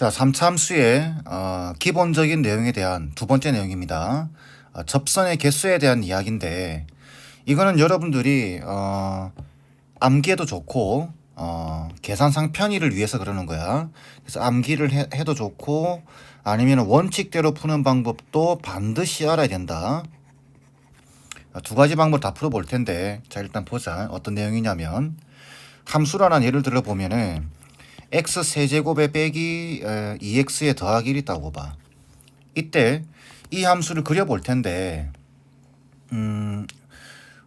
자, 3참수의 어, 기본적인 내용에 대한 두 번째 내용입니다. 어, 접선의 개수에 대한 이야기인데 이거는 여러분들이 어, 암기해도 좋고 어, 계산상 편의를 위해서 그러는 거야. 그래서 암기를 해, 해도 좋고 아니면 원칙대로 푸는 방법도 반드시 알아야 된다. 어, 두 가지 방법 다 풀어볼 텐데 자 일단 보자 어떤 내용이냐면 함수라는 예를 들어 보면은 x 세제곱에 빼기 에, 2x에 더하기 1 있다고 봐. 이때 이 함수를 그려볼 텐데 음,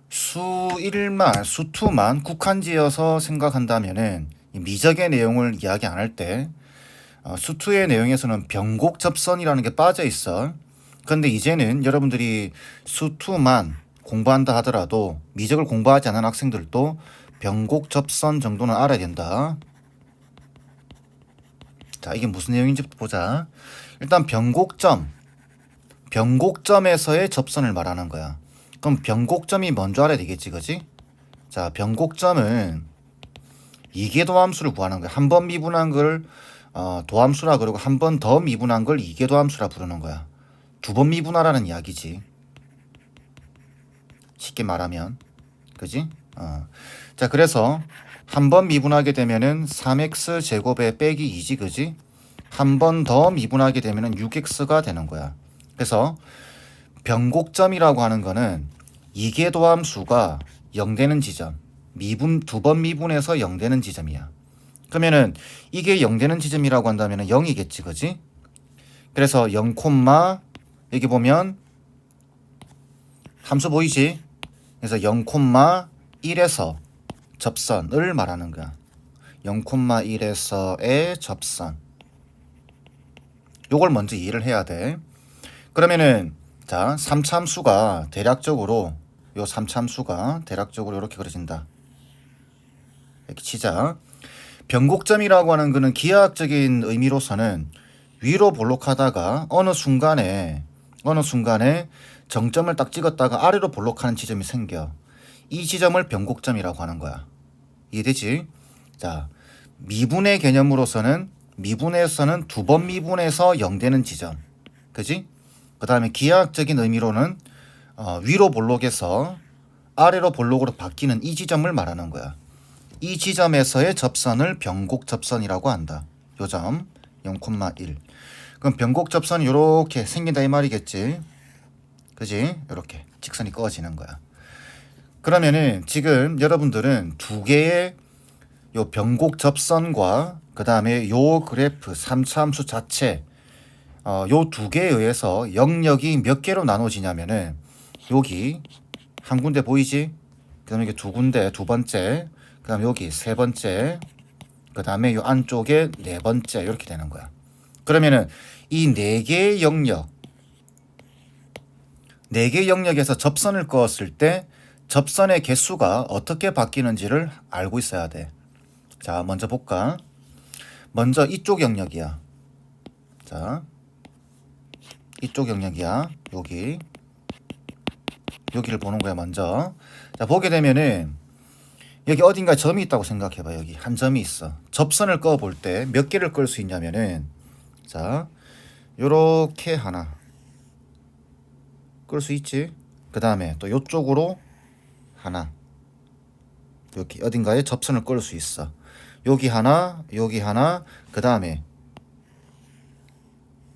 수 1만 수 2만 국한지어서 생각한다면은 이 미적의 내용을 이야기 안 할때 어, 수 2의 내용에서는 변곡 접선이라는 게 빠져 있어. 그런데 이제는 여러분들이 수 2만 공부한다 하더라도 미적을 공부하지 않은 학생들도 변곡 접선 정도는 알아야 된다. 자, 이게 무슨 내용인지 보자. 일단 변곡점. 변곡점에서의 접선을 말하는 거야. 그럼 변곡점이 뭔지 알아야 되겠지, 그지? 자, 변곡점은 이계도함수를 구하는 거야. 한 번 미분한 걸 어, 도함수라 그러고 한 번 더 미분한 걸 이계도함수라 부르는 거야. 두 번 미분하라는 이야기지. 쉽게 말하면. 그지? 어. 자, 그래서 한 번 미분하게 되면은 3x 제곱에 빼기 2지, 그지? 한 번 더 미분하게 되면은 6x가 되는 거야. 그래서 변곡점이라고 하는 거는 이계 도함수가 0 되는 지점, 미분 두 번 미분해서 0 되는 지점이야. 그러면은 이게 0 되는 지점이라고 한다면은 0이겠지, 그지? 그래서 0, 여기 보면 함수 보이지? 그래서 0,1에서 접선을 말하는 거야. 0,1에서의 접선. 요걸 먼저 이해를 해야 돼. 그러면은 자, 3참수가 대략적으로 요 3참수가 대략적으로 이렇게 그려진다. 이렇게 치자. 변곡점이라고 하는 거는 기하학적인 의미로서는 위로 볼록하다가 어느 순간에 어느 순간에 정점을 딱 찍었다가 아래로 볼록하는 지점이 생겨. 이 지점을 변곡점이라고 하는 거야. 이해되지? 자, 미분의 개념으로서는 미분에서는 두 번 미분해서 0 되는 지점. 그지? 그 다음에 기하학적인 의미로는 어, 위로 볼록에서 아래로 볼록으로 바뀌는 이 지점을 말하는 거야. 이 지점에서의 접선을 변곡 접선이라고 한다. 요 점 0,1. 그럼 변곡 접선이 이렇게 생긴다 이 말이겠지. 그지? 이렇게 직선이 꺼지는 거야. 그러면은 지금 여러분들은 두 개의 요 변곡 접선과 그 다음에 요 그래프 3차 함수 자체 어, 요 두 개에 의해서 영역이 몇 개로 나눠지냐면은 여기 한 군데 보이지? 그 다음에 두 군데 두 번째 그 다음에 여기 세 번째 그 다음에 요 안쪽에 네 번째 이렇게 되는 거야. 그러면은 이 네 개의 영역 네개 영역에서 접선을 그었을 때 접선의 개수가 어떻게 바뀌는지를 알고 있어야 돼. 자, 먼저 볼까? 먼저 이쪽 영역이야. 자, 이쪽 영역이야. 여기. 여기를 보는 거야, 먼저. 자, 보게 되면은 여기 어딘가 점이 있다고 생각해봐. 여기 한 점이 있어. 접선을 꺼 볼 때 몇 개를 끌 수 있냐면은 자, 요렇게 하나 끌 수 있지. 그 다음에 또 요쪽으로 하나 여기 어딘가에 접선을 끌 수 있어. 여기 하나, 여기 하나, 그 다음에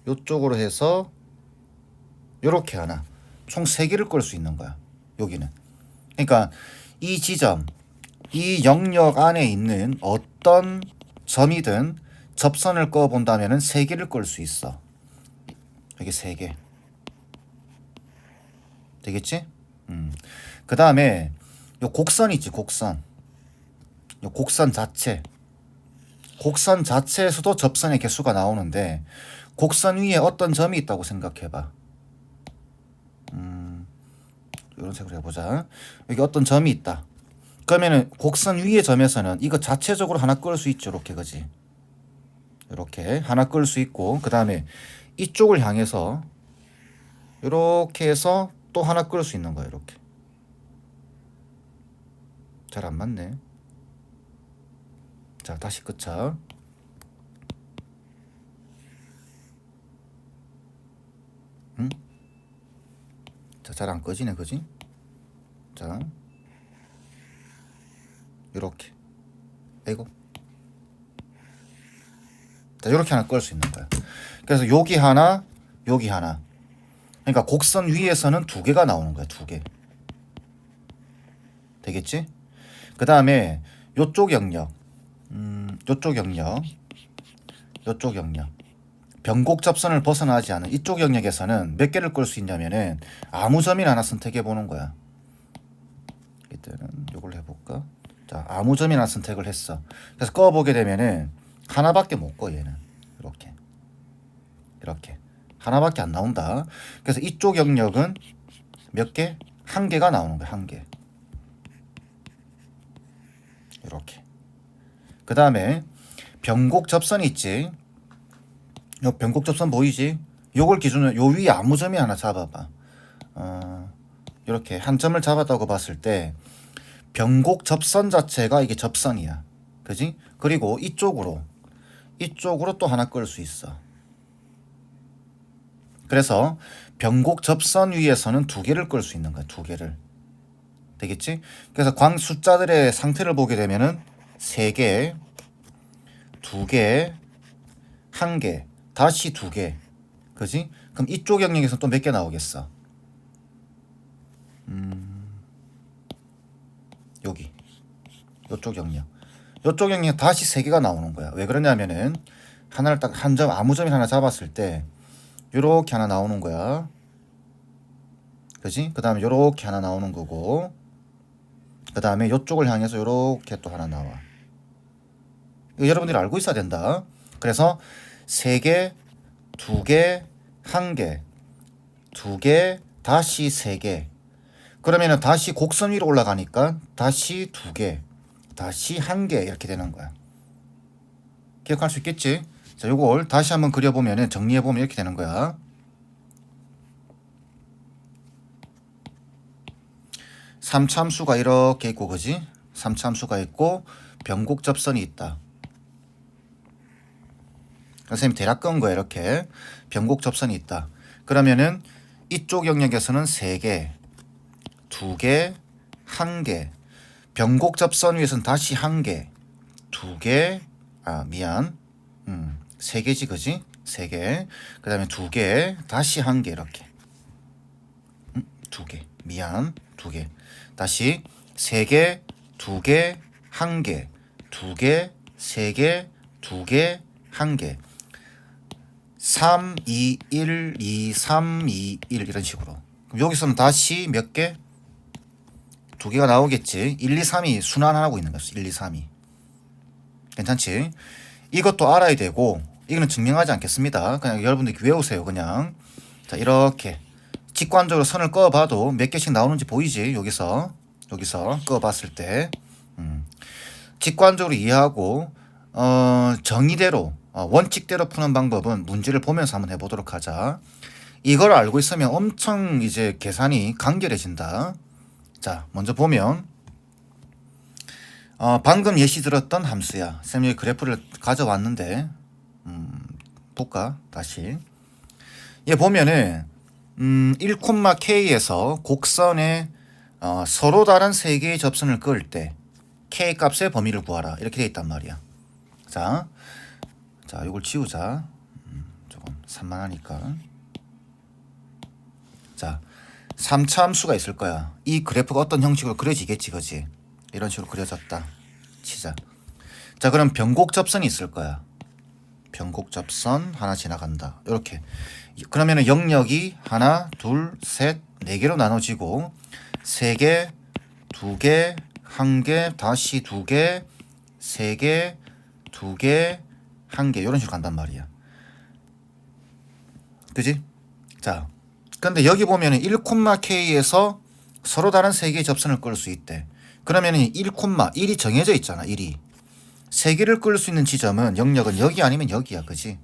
요쪽으로 해서 요렇게 하나 총 세 개를 끌 수 있는 거야. 여기는. 그러니까 이 지점, 이 영역 안에 있는 어떤 점이든 접선을 꺼 본다면은 세 개를 끌 수 있어. 여기 세 개. 되겠지? 음. 그 다음에 요 곡선 있지 곡선. 요 곡선 자체. 곡선 자체에서도 접선의 개수가 나오는데 곡선 위에 어떤 점이 있다고 생각해봐. 음, 이런 색으로 해보자. 여기 어떤 점이 있다. 그러면은 곡선 위의 점에서는 이거 자체적으로 하나 끌 수 있죠, 이렇게 그지? 이렇게 하나 끌 수 있고 그 다음에 이쪽을 향해서 이렇게 해서 또 하나 끌 수 있는 거예요, 이렇게. 잘 안 맞네. 자 다시 끝차. 응? 자잘 안 꺼지네 그지? 자 요렇게. 아이고. 자 요렇게 하나 끌 수 있는 거야. 그래서 여기 하나 여기 하나. 그러니까 곡선 위에서는 두 개가 나오는 거야 두 개. 되겠지? 그 다음에 요쪽 영역 음 요쪽 영역 요쪽 영역 변곡 접선을 벗어나지 않은 이쪽 영역에서는 몇 개를 끌 수 있냐면은 아무 점이나 하나 선택해 보는 거야. 이때는 요걸 해볼까? 자, 아무 점이나 선택을 했어. 그래서 꺼 보게 되면은 하나밖에 못 꺼 얘는 이렇게 이렇게 하나밖에 안 나온다. 그래서 이쪽 영역은 몇 개? 한 개가 나오는 거야 한 개. 이렇게. 그 다음에 변곡 접선이 있지. 요 변곡 접선 보이지? 요걸 기준으로 요 위에 아무 점이 하나 잡아봐. 어, 이렇게 한 점을 잡았다고 봤을 때 변곡 접선 자체가 이게 접선이야. 그지? 그리고 이쪽으로 이쪽으로 또 하나 끌 수 있어. 그래서 변곡 접선 위에서는 두 개를 끌 수 있는 거야. 두 개를. 되겠지? 그래서 광 숫자들의 상태를 보게 되면은 세 개, 두 개, 한 개, 다시 두 개. 그지? 그럼 이쪽 영역에서 또 몇 개 나오겠어? 음, 여기. 요쪽 영역. 요쪽 영역 다시 세 개가 나오는 거야. 왜 그러냐면은 하나를 딱 한 점 아무 점이 하나 잡았을 때 요렇게 하나 나오는 거야. 그지? 그 다음에 요렇게 하나 나오는 거고 그 다음에 요쪽을 향해서 요렇게 또 하나 나와. 여러분들이 알고 있어야 된다. 그래서 세 개, 두 개, 한 개, 두 개, 다시 세 개. 그러면은 다시 곡선 위로 올라가니까 다시 두 개, 다시 한 개 이렇게 되는 거야. 기억할 수 있겠지? 자, 요걸 다시 한번 그려보면은 정리해보면 이렇게 되는 거야. 삼참수가 이렇게 있고, 그지? 삼참수가 있고, 변곡 접선이 있다. 선생님 대략 건 거야 이렇게 변곡 접선이 있다. 그러면은 이쪽 영역에서는 세 개, 두 개, 한 개. 변곡 접선 위에서는 다시 한 개, 두 개. 아 미안, 음, 세 개지 그지? 세 개. 그 다음에 두 개, 다시 한개 이렇게. 음, 두 개. 미안, 두 개. 다시 세 개, 두 개, 한 개, 두 개, 세 개, 두 개, 한 개. 3, 2, 1, 2, 3, 2, 1 이런 식으로. 그럼 여기서는 다시 몇 개? 두 개가 나오겠지. 1, 2, 3이 순환하고 있는 거지. 1, 2, 3이. 괜찮지? 이것도 알아야 되고 이거는 증명하지 않겠습니다. 그냥 여러분들이 외우세요. 그냥. 자 이렇게 직관적으로 선을 그어봐도 몇 개씩 나오는지 보이지? 여기서 여기서 그어봤을 때 음. 직관적으로 이해하고 어, 정의대로 어, 원칙대로 푸는 방법은 문제를 보면서 한번 해보도록 하자. 이걸 알고 있으면 엄청 이제 계산이 간결해진다. 자, 먼저 보면 어, 방금 예시 들었던 함수야. 쌤이 그래프를 가져왔는데 음, 볼까 다시. 얘 보면은 음, 1,k에서 곡선에 어, 서로 다른 세 개의 접선을 그을 때 k 값의 범위를 구하라 이렇게 돼 있단 말이야. 자, 자, 이걸 지우자. 음, 조금 산만하니까. 자, 3차 함수가 있을 거야. 이 그래프가 어떤 형식으로 그려지겠지, 그지? 이런 식으로 그려졌다. 치자. 자, 그럼 변곡 접선이 있을 거야. 변곡 접선 하나 지나간다. 이렇게. 그러면은 영역이 하나, 둘, 셋, 네 개로 나눠지고 세 개, 두 개, 한 개, 다시 두 개, 세 개, 두 개, 한 개 이런 식으로 간단 말이야. 그지? 자, 근데 여기 보면은 1,k에서 서로 다른 세 개의 접선을 끌 수 있대. 그러면은 1, 1이 정해져 있잖아. 1이. 세 개를 끌 수 있는 지점은 영역은 여기 아니면 여기야. 그지?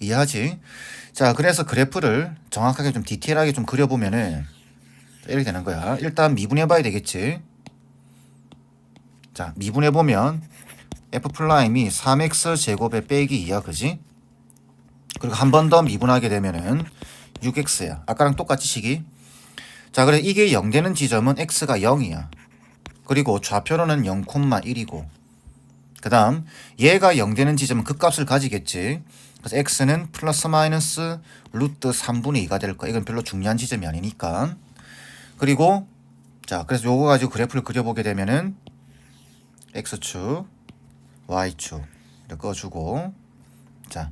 이해하지? 자, 그래서 그래프를 정확하게 좀 디테일하게 좀 그려보면은 이렇게 되는 거야. 일단 미분해 봐야 되겠지. 자, 미분해 보면 f 프라임이 3x 제곱에 빼기 2야, 그지? 그리고 한 번 더 미분하게 되면은 6x야. 아까랑 똑같이 식이. 자, 그래 이게 0 되는 지점은 x가 0이야. 그리고 좌표로는 0,1이고 그 다음 얘가 0 되는 지점은 그 값을 가지겠지. 그래서 x는 플러스 마이너스 루트 3분의 2가 될 거야. 이건 별로 중요한 지점이 아니니까. 그리고 자, 그래서 요거 가지고 그래프를 그려보게 되면은 x축, y축 이렇게 꺼주고 자,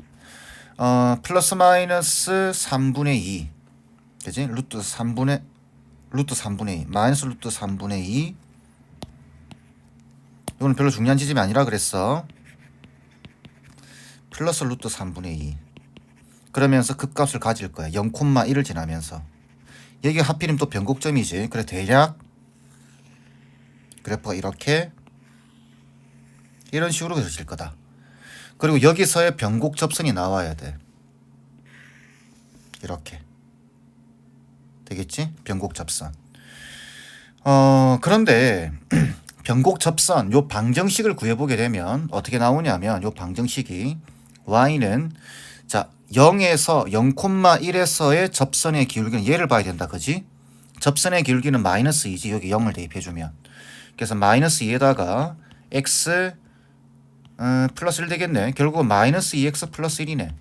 어, 플러스 마이너스 3분의 2 그지? 루트 3분의 루트 3분의 2 마이너스 루트 3분의 2 이건 별로 중요한 지점이 아니라 그랬어 플러스 루트 3분의 2 그러면서 극값을 가질 거야. 0,1을 지나면서. 여기 하필이면 또 변곡점이지. 그래 대략. 그래프가 이렇게. 이런 식으로 그려질 거다. 그리고 여기서의 변곡 접선이 나와야 돼. 이렇게. 되겠지? 변곡 접선. 어 그런데 변곡 접선 요 방정식을 구해보게 되면 어떻게 나오냐면 요 방정식이 y는 자 0에서 0,1에서의 접선의 기울기는 얘를 봐야 된다. 그지? 접선의 기울기는 마이너스 2지. 여기 0을 대입해주면. 그래서 마이너스 2에다가 x 어, 플러스 1 되겠네. 결국 마이너스 2x 플러스 1이네.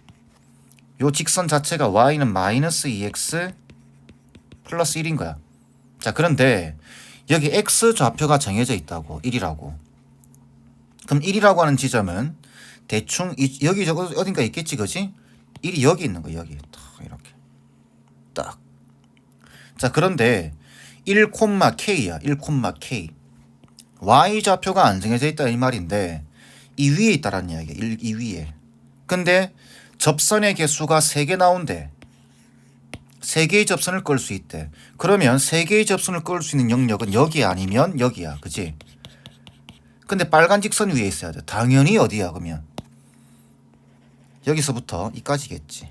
요 직선 자체가 y는 마이너스 2x 플러스 1인 거야. 자 그런데 여기 x 좌표가 정해져 있다고. 1이라고. 그럼 1이라고 하는 지점은 대충 이, 여기 저거 어딘가 있겠지 그지? 1이 여기 있는 거야 여기. 딱 이렇게. 딱. 자 그런데 1,k야 1,k y 좌표가 안 정해져 있다 이 말인데 이 위에 있다라는 이야기야 1, 이 위에. 근데 접선의 개수가 3개 나온대. 3개의 접선을 끌 수 있대. 그러면 3개의 접선을 끌 수 있는 영역은 여기 아니면 여기야 그지? 근데 빨간 직선 위에 있어야 돼. 당연히 어디야 그러면 여기서부터 이까지겠지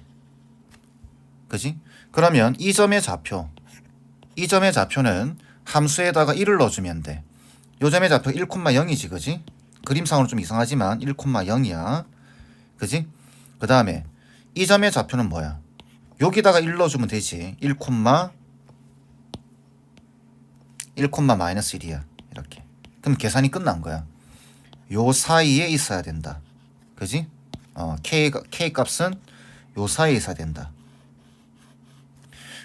그지 그러면 이 점의 좌표 이 점의 좌표는 함수에다가 1을 넣어주면 돼. 요 점의 좌표 1,0이지, 그지? 그림상으로 좀 이상하지만 1,0이야. 그지? 그 다음에 이 점의 좌표는 뭐야? 여기다가 1 넣어주면 되지. 1, 1, 마이너스 1이야. 이렇게. 그럼 계산이 끝난 거야. 요 사이에 있어야 된다. 그지? 어, K, K 값은 요 사이에 있어야 된다.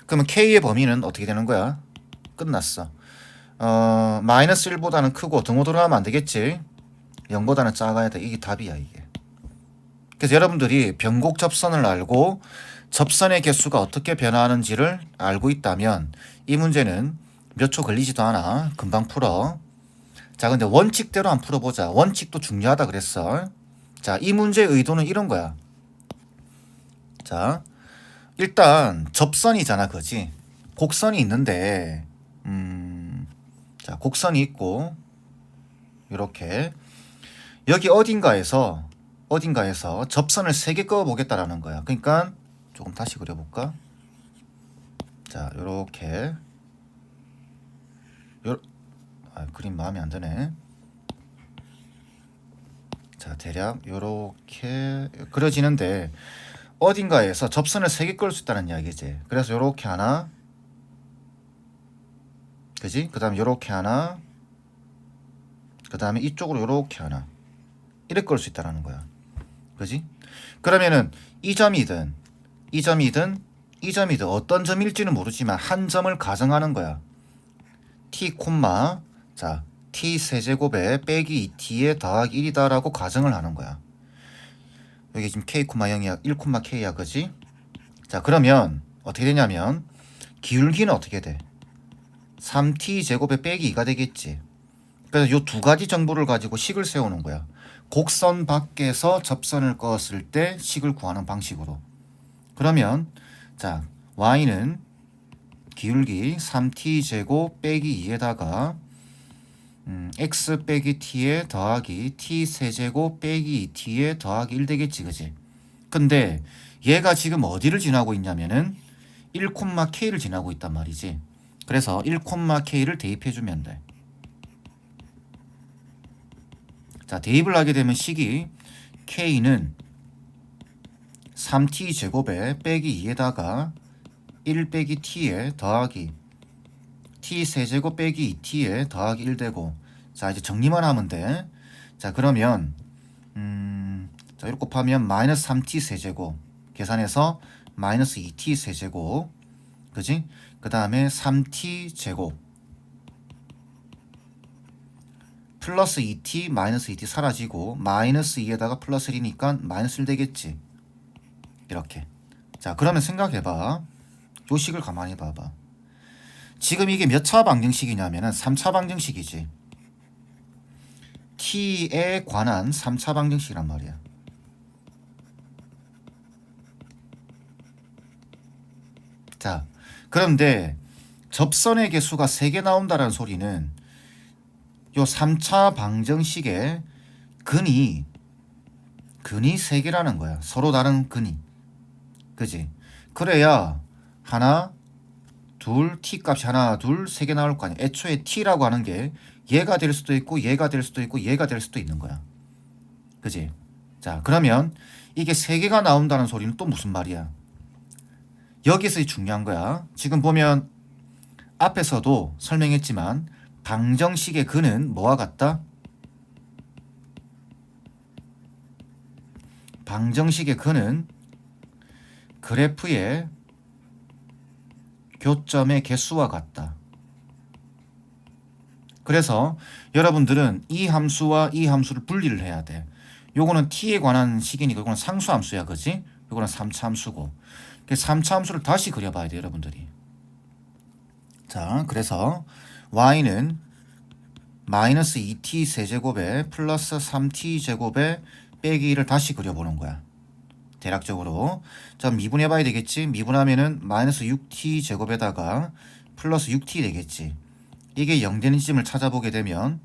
그러면 K의 범위는 어떻게 되는 거야? 끝났어. 어, 마이너스 1보다는 크고 등호도로 하면 안 되겠지? 0보다는 작아야 돼. 이게 답이야, 이게. 그래서 여러분들이 변곡 접선을 알고 접선의 개수가 어떻게 변화하는지를 알고 있다면 이 문제는 몇 초 걸리지도 않아. 금방 풀어. 자, 근데 원칙대로 한번 풀어보자. 원칙도 중요하다 그랬어. 자, 이 문제의 의도는 이런 거야. 자, 일단 접선이잖아, 그지? 곡선이 있는데, 음, 자, 곡선이 있고, 이렇게 여기 어딘가에서 어딘가에서 접선을 세개 그어 보겠다라는 거야. 그러니까 조금 다시 그려볼까? 자, 요렇게 요 아, 그림 마음에 안 드네. 자, 대략 요렇게 그려지는데 어딘가에서 접선을 세 개 끌 수 있다는 이야기지. 그래서 요렇게 하나 그지? 그 다음에 요렇게 하나 그 다음에 이쪽으로 요렇게 하나 이렇게 끌 수 있다는 거야. 그지? 그러면은 이 점이든 이 점이든 이 점이든 어떤 점일지는 모르지만 한 점을 가정하는 거야. t 콤마 자 t 세제곱에 빼기 2t에 더하기 1이다라고 가정을 하는 거야. 여기 지금 k 콤마 0이야 1 콤마 k야 그지? 자 그러면 어떻게 되냐면 기울기는 어떻게 돼? 3t 제곱에 빼기 2가 되겠지. 그래서 요 두 가지 정보를 가지고 식을 세우는 거야. 곡선 밖에서 접선을 껐을 때 식을 구하는 방식으로. 그러면 자 y는 기울기 3t 제곱 빼기 2에다가 음, x 빼기 t에 더하기 t 세제곱 빼기 2t에 더하기 1 되겠지 그지? 근데 얘가 지금 어디를 지나고 있냐면은 1,k를 지나고 있단 말이지. 그래서 1,k를 대입해주면 돼. 자, 대입을 하게 되면 식이 k는 3t 제곱에 빼기 2에다가 1 빼기 t에 더하기 t 세제곱 빼기 2t에 더하기 1 되고 자 이제 정리만 하면 돼. 자 그러면 음, 자 이렇게 곱하면 마이너스 3t 세제곱 계산해서 마이너스 2t 세제곱 그지? 그 다음에 3t 제곱 플러스 2t 마이너스 2t 사라지고 마이너스 2에다가 플러스 1이니까 마이너스 1 되겠지 이렇게 자 그러면 생각해봐 요 식을 가만히 봐봐 지금 이게 몇 차 방정식이냐면은 3차 방정식이지 t에 관한 3차 방정식이란 말이야 자 그런데 접선의 개수가 3개 나온다는 소리는 요 3차 방정식의 근이 근이 3개라는 거야. 서로 다른 근이. 그지? 그래야 하나, 둘, t 값이 하나, 둘, 세 개 나올 거 아니야. 애초에 t라고 하는 게 얘가 될 수도 있고 얘가 될 수도 있고 얘가 될 수도 있는 거야. 그지? 자, 그러면 이게 세 개가 나온다는 소리는 또 무슨 말이야? 여기서 중요한 거야. 지금 보면 앞에서도 설명했지만 방정식의 근은 뭐와 같다? 방정식의 근은 그래프의 교점의 개수와 같다. 그래서 여러분들은 이 함수와 이 함수를 분리를 해야 돼. 요거는 t에 관한 식이니까 이거는 상수 함수야, 그지? 요거는 3차 함수고. 그 3차 함수를 다시 그려봐야 돼, 여러분들이. 자, 그래서 y는 마이너스 2t 세제곱에 플러스 3t 제곱에 빼기 1을 다시 그려보는 거야. 대략적으로. 자, 미분해 봐야 되겠지? 미분하면은 마이너스 6t 제곱에다가 플러스 6t 되겠지. 이게 0 되는 지점을 찾아보게 되면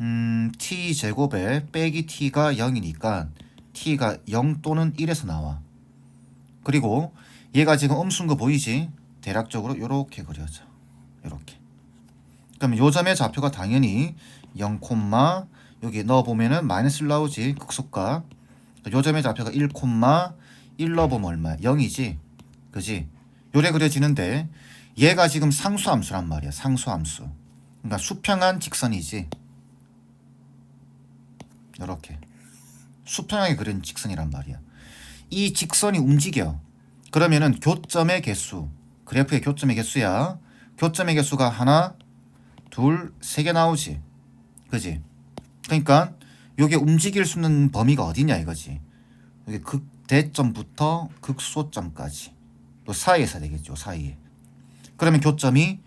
음, t 제곱에 빼기 t가 0이니까 t가 0 또는 1에서 나와. 그리고 얘가 지금 음수인 거 보이지? 대략적으로 이렇게 그려져. 이렇게. 그럼 요 점의 좌표가 당연히 0, 여기 넣어 보면은 마이너스 1 나오지 극속과. 요 점의 좌표가 1, 1 넣어 보면 얼마야? 0이지. 그지? 요래 그려지는데 얘가 지금 상수함수란 말이야. 상수함수. 그러니까 수평한 직선이지. 이렇게 수평하게 그린 직선이란 말이야. 이 직선이 움직여. 그러면은 교점의 개수, 그래프의 교점의 개수야. 교점의 개수가 하나, 둘, 세 개 나오지. 그지? 그러니까 요게 움직일 수 있는 범위가 어디냐 이거지. 여기 극대점부터 극소점까지. 요 사이에서 되겠죠. 사이에. 그러면 교점이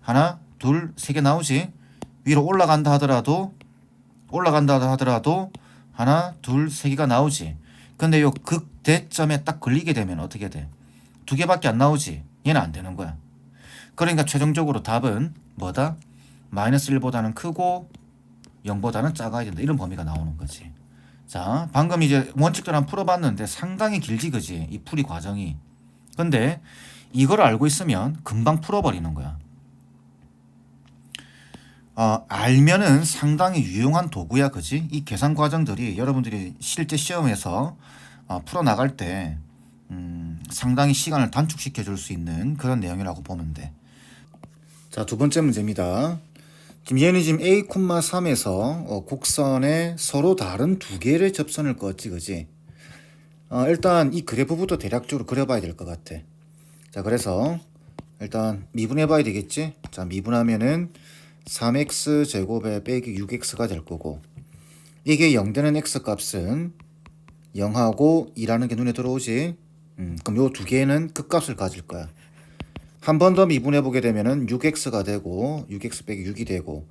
하나, 둘, 세 개 나오지. 위로 올라간다 하더라도 올라간다 하더라도 하나, 둘, 세 개가 나오지. 근데 요 극대점에 딱 걸리게 되면 어떻게 돼? 두 개밖에 안 나오지. 얘는 안 되는 거야. 그러니까 최종적으로 답은 뭐다? 마이너스 1보다는 크고 0보다는 작아야 된다. 이런 범위가 나오는 거지. 자, 방금 이제 원칙대로 한 풀어봤는데 상당히 길지, 그지? 이 풀이 과정이. 근데 이걸 알고 있으면 금방 풀어버리는 거야. 어, 알면은 상당히 유용한 도구야, 그지? 이 계산 과정들이 여러분들이 실제 시험에서 어, 풀어나갈 때 음, 상당히 시간을 단축시켜 줄 수 있는 그런 내용이라고 보면 돼. 자, 두 번째 문제입니다. 지금 얘는 지금 A, 3에서 어, 곡선에 서로 다른 두 개의 접선을 껐지, 그지? 어, 일단 이 그래프부터 대략적으로 그려봐야 될 것 같아. 자, 그래서 일단 미분해봐야 되겠지? 자, 미분하면은 3x 제곱에 빼기 6x가 될 거고 이게 0 되는 x 값은 0하고 2라는 게 눈에 들어오지? 음, 그럼 요 두 개는 극값을 가질 거야. 한 번 더 미분해 보게 되면은 6x가 되고 6x 빼기 6이 되고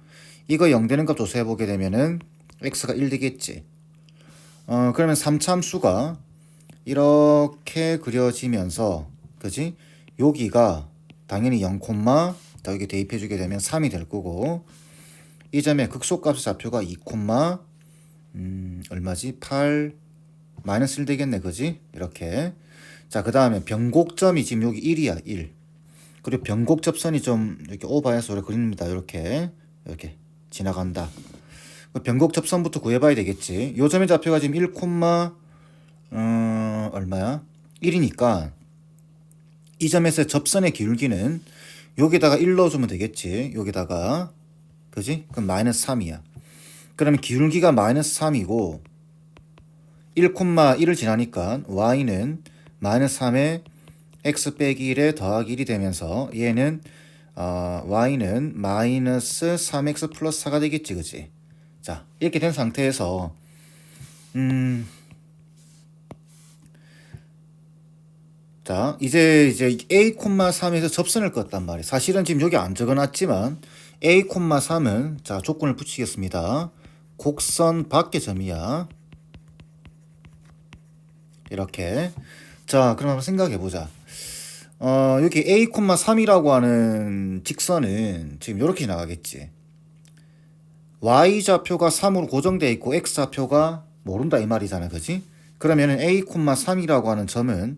이거 0 되는 값 조사해 보게 되면은 x가 1 되겠지. 어, 그러면 3참수가 이렇게 그려지면서 그지? 여기가 당연히 0, 여기 대입해 주게 되면 3이 될 거고 이 점의 극소값의 좌표가 2, 음, 얼마지? 8 마이너스 1 되겠네. 그지? 이렇게. 자, 그 다음에 변곡점이 지금 여기 1이야. 1. 그리고 변곡 접선이 좀 이렇게 오버해서 이렇게 그립니다. 이렇게. 이렇게 지나간다. 그 변곡 접선부터 구해봐야 되겠지. 요 점의 좌표가 지금 1, 음, 얼마야? 1이니까 이 점에서 접선의 기울기는 여기다가 1 넣어주면 되겠지. 여기다가 그지? 그럼 마이너스 3이야. 그러면 기울기가 마이너스 3이고 1,1을 지나니까 y는 마이너스 3에 x 빼기 1에 더하기 1이 되면서 얘는 어, y는 마이너스 3x 플러스 4가 되겠지 그지? 자 이렇게 된 상태에서 음, 자 이제 이제 a,3에서 접선을 껐단 말이에요. 사실은 지금 여기 안 적어놨지만 a,3은 자 조건을 붙이겠습니다. 곡선 밖의 점이야. 이렇게 자 그럼 한번 생각해 보자. 어 여기 a,3이라고 하는 직선은 지금 이렇게 나가겠지. y 좌표가 3으로 고정되어 있고 x 좌표가 모른다 이 말이잖아, 그지? 그러면은 a,3이라고 하는 점은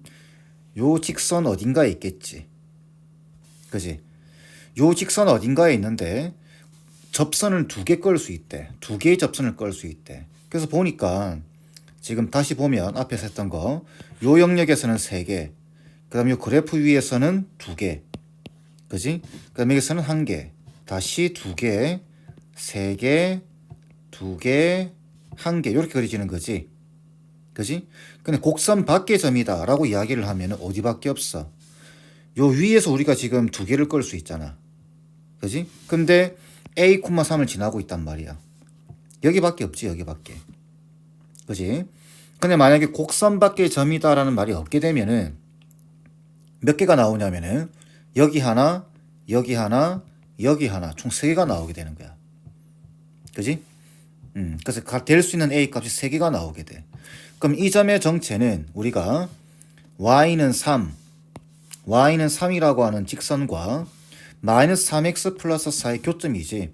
요 직선 어딘가에 있겠지. 그지? 요 직선 어딘가에 있는데 접선을 두 개 끌 수 있대. 두 개의 접선을 끌 수 있대. 그래서 보니까 지금 다시 보면 앞에서 했던 거, 요 영역에서는 세 개, 그 다음에 요 그래프 위에서는 두 개, 그지? 그 다음에 여기서는 한 개, 다시 두 개, 세 개, 두 개, 한 개, 이렇게 그려지는 거지. 그지? 근데 곡선 밖의 점이다 라고 이야기를 하면 어디밖에 없어. 요 위에서 우리가 지금 두 개를 끌 수 있잖아. 그지? 근데 A, 3을 지나고 있단 말이야. 여기밖에 없지, 여기밖에. 그지? 근데 만약에 곡선 밖의 점이다라는 말이 없게 되면은 몇 개가 나오냐면은 여기 하나, 여기 하나, 여기 하나, 총 세 개가 나오게 되는 거야. 그지? 음, 그래서 될 수 있는 A 값이 세 개가 나오게 돼. 그럼 이 점의 정체는 우리가 y는 3, y는 3이라고 하는 직선과 마이너스 3x 플러스 4의 교점이지.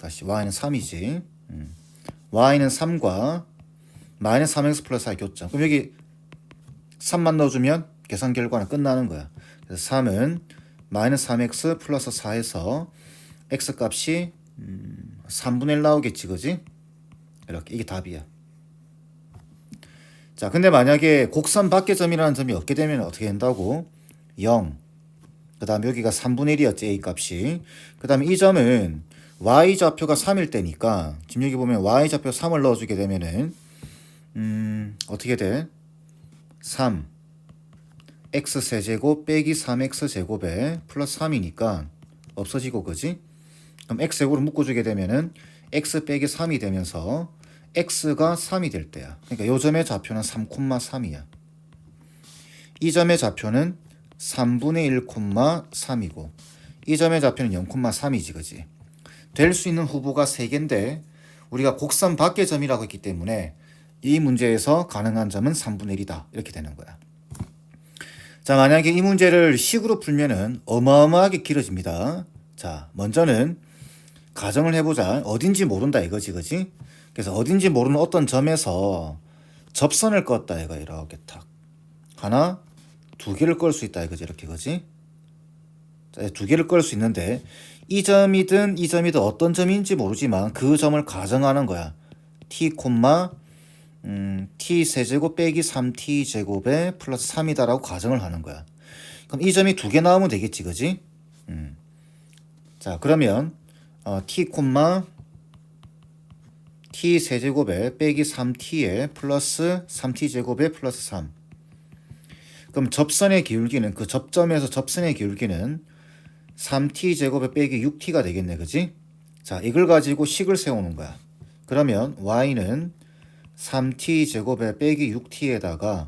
다시 y는 3이지. 음. y는 3과 마이너스 3x 플러스 4의 교점. 그럼 여기 3만 넣어주면 계산 결과는 끝나는 거야. 그래서 3은 마이너스 3x 플러스 4에서 x 값이 음, 3분의 1 나오겠지, 그지? 이렇게 이게 답이야. 자, 근데 만약에 곡선 밖의 점이라는 점이 없게 되면 어떻게 된다고? 0. 그 다음에 여기가 3분의 1이었지, A 값이. 그 다음에 이 점은 Y 좌표가 3일 때니까, 지금 여기 보면 Y 좌표 3을 넣어주게 되면은, 음, 어떻게 돼? 3. X 세제곱 빼기 3x 제곱에 플러스 3이니까 없어지고, 그지? 그럼 x 제곱으로 묶어주게 되면은 x 빼기 3이 되면서 x가 3이 될 때야. 그러니까 요 점의 좌표는 3,3이야. 이 점의 좌표는 3분의 1,3이고 이 점의 좌표는 0,3이지 그지? 될 수 있는 후보가 3개인데 우리가 곡선 밖의 점이라고 했기 때문에 이 문제에서 가능한 점은 3분의 1이다. 이렇게 되는 거야. 자, 만약에 이 문제를 식으로 풀면은 어마어마하게 길어집니다. 자, 먼저는 가정을 해보자. 어딘지 모른다 이거지, 그지? 그래서 어딘지 모르는 어떤 점에서 접선을 껐다 이거 이렇게 탁 하나 두 개를 끌 수 있다 이거지 이렇게 그지 두 개를 끌 수 있는데 이 점이든 이 점이든 어떤 점인지 모르지만 그 점을 가정하는 거야 t 콤마 음, t 세제곱 빼기 3t 제곱에 플러스 3이다라고 가정을 하는 거야 그럼 이 점이 두 개 나오면 되겠지 그지 음. 자 그러면 어, t 콤마 t 세제곱에 빼기 3t에 플러스 3t 제곱에 플러스 3 그럼 접선의 기울기는 그 접점에서 접선의 기울기는 3t 제곱에 빼기 6t가 되겠네 그지? 자 이걸 가지고 식을 세우는 거야 그러면 y는 3t 제곱에 빼기 6t에다가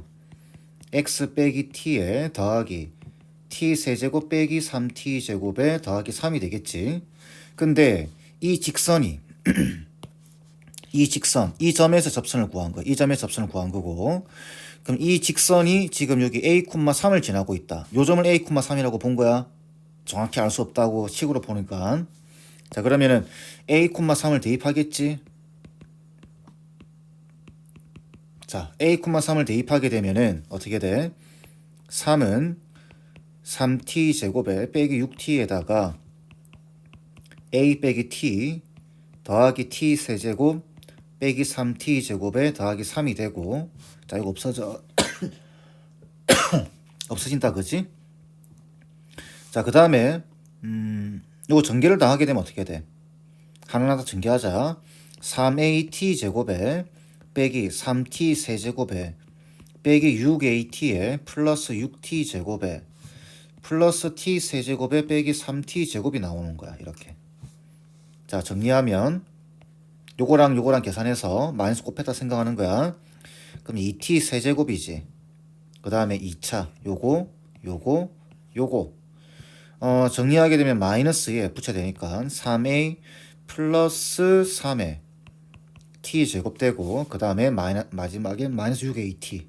x 빼기 t에 더하기 t 세제곱 빼기 3t 제곱에 더하기 3이 되겠지 근데 이 직선이 이 직선, 이 점에서 접선을 구한 거, 이 점에서 접선을 구한 거고, 그럼 이 직선이 지금 여기 a, 3을 지나고 있다. 요 점을 a, 3이라고 본 거야. 정확히 알 수 없다고 식으로 보니까. 자, 그러면은 a, 3을 대입하겠지. 자, a, 3을 대입하게 되면은 어떻게 돼? 3은 3t 제곱에 빼기 6t에다가 a 빼기 t 더하기 t 세제곱 빼기 3t 제곱에 더하기 3이 되고 자 이거 없어져 없어진다 그지? 자, 그 다음에, 음, 요거 전개를 다 하게 되면 어떻게 돼? 하나하나 다 전개하자. 3at 제곱에 빼기 3t 세제곱에 빼기 6at에 플러스 6t 제곱에 플러스 t 세제곱에 빼기 3t 제곱이 나오는 거야. 이렇게. 자, 정리하면 요거랑 요거랑 계산해서 마이너스 곱했다 생각하는 거야. 그럼 2t 세제곱이지. 그 다음에 2차 요거 요거 요거 어, 정리하게 되면 마이너스에 붙여야 되니까 3a 플러스 3에 t 제곱되고 그 다음에 마지막에 마이너스 6at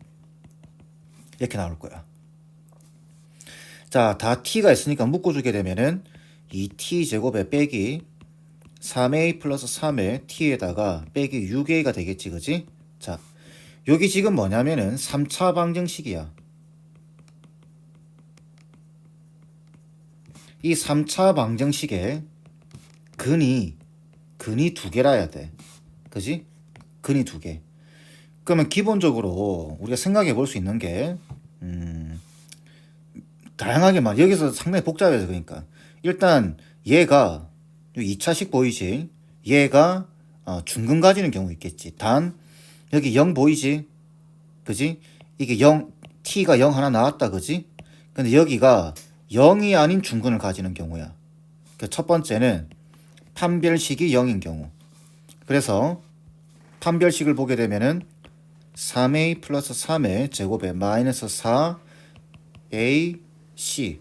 이렇게 나올 거야. 자, 다 t가 있으니까 묶어주게 되면은 2t 제곱에 빼기 3a 플러스 3에 t에다가 빼기 6a가 되겠지, 그지? 자, 여기 지금 뭐냐면은 3차 방정식이야. 이 3차 방정식에 근이 근이 두 개라야 돼. 그지? 근이 두 개. 그러면 기본적으로 우리가 생각해 볼 수 있는 게 음, 다양하게 말 여기서 상당히 복잡해서 그러니까 일단 얘가 2차식 보이지? 얘가 어, 중근 가지는 경우 있겠지. 단 여기 0 보이지? 그지? 이게 0 t가 0 하나 나왔다 그지? 근데 여기가 0이 아닌 중근을 가지는 경우야. 그 첫 번째는 판별식이 0인 경우. 그래서 판별식을 보게 되면은 3a 플러스 3의 제곱에 마이너스 4a c.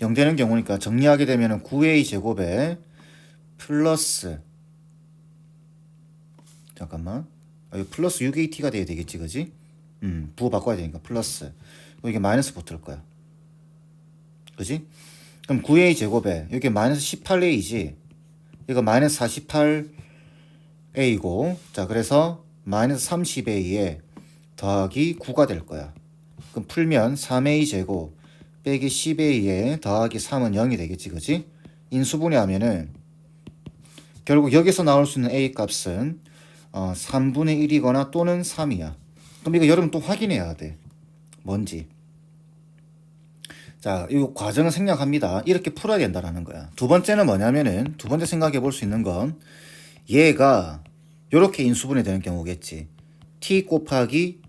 0 되는 경우니까 정리하게 되면은 9a 제곱에 플러스 잠깐만. 아, 플러스 6at가 돼야 되겠지 그지? 음 부호 바꿔야 되니까 플러스. 이게 마이너스 붙을 거야. 그지? 그럼 9a 제곱에 여기 마이너스 18a이지. 이거 마이너스 48a고 자 그래서 마이너스 30a에 더하기 9가 될 거야 그럼 풀면 3a 제곱 빼기 10a에 더하기 3은 0이 되겠지 그지? 인수분해 하면은 결국 여기서 나올 수 있는 a 값은 어, 3분의 1이거나 또는 3이야 그럼 이거 여러분 또 확인해야 돼 뭔지 자, 이 과정을 생략합니다. 이렇게 풀어야 된다라는 거야. 두 번째는 뭐냐면은 두 번째 생각해 볼 수 있는 건 얘가 이렇게 인수분해 되는 경우겠지. t 곱하기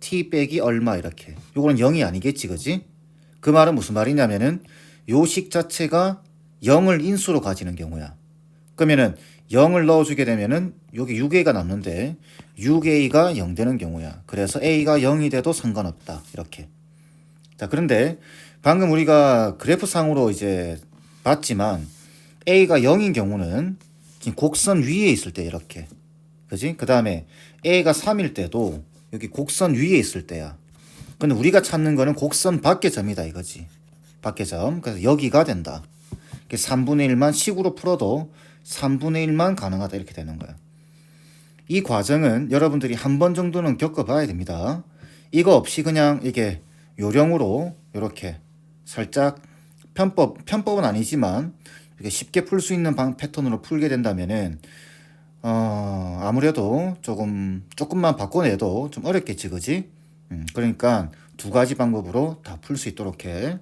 t 빼기 얼마 이렇게. 요거는 0이 아니겠지, 그지? 그 말은 무슨 말이냐면은 요식 자체가 0을 인수로 가지는 경우야. 그러면은 0을 넣어주게 되면은 여기 6a가 남는데 6a가 0 되는 경우야. 그래서 a가 0이 돼도 상관없다. 이렇게. 자, 그런데 방금 우리가 그래프상으로 이제 봤지만 a가 0인 경우는 곡선 위에 있을 때 이렇게. 그지? 그 다음에 a가 3일 때도 여기 곡선 위에 있을 때야. 근데 우리가 찾는 거는 곡선 밖의 점이다 이거지. 밖의 점. 그래서 여기가 된다. 3분의 1만 식으로 풀어도 3분의 1만 가능하다 이렇게 되는 거야. 이 과정은 여러분들이 한 번 정도는 겪어봐야 됩니다. 이거 없이 그냥 이게 요령으로 이렇게 살짝 편법 편법은 아니지만 이렇게 쉽게 풀 수 있는 방 패턴으로 풀게 된다면은 어 아무래도 조금 조금만 바꿔내도 좀 어렵겠지 그지? 음, 그러니까 두 가지 방법으로 다 풀 수 있도록 해.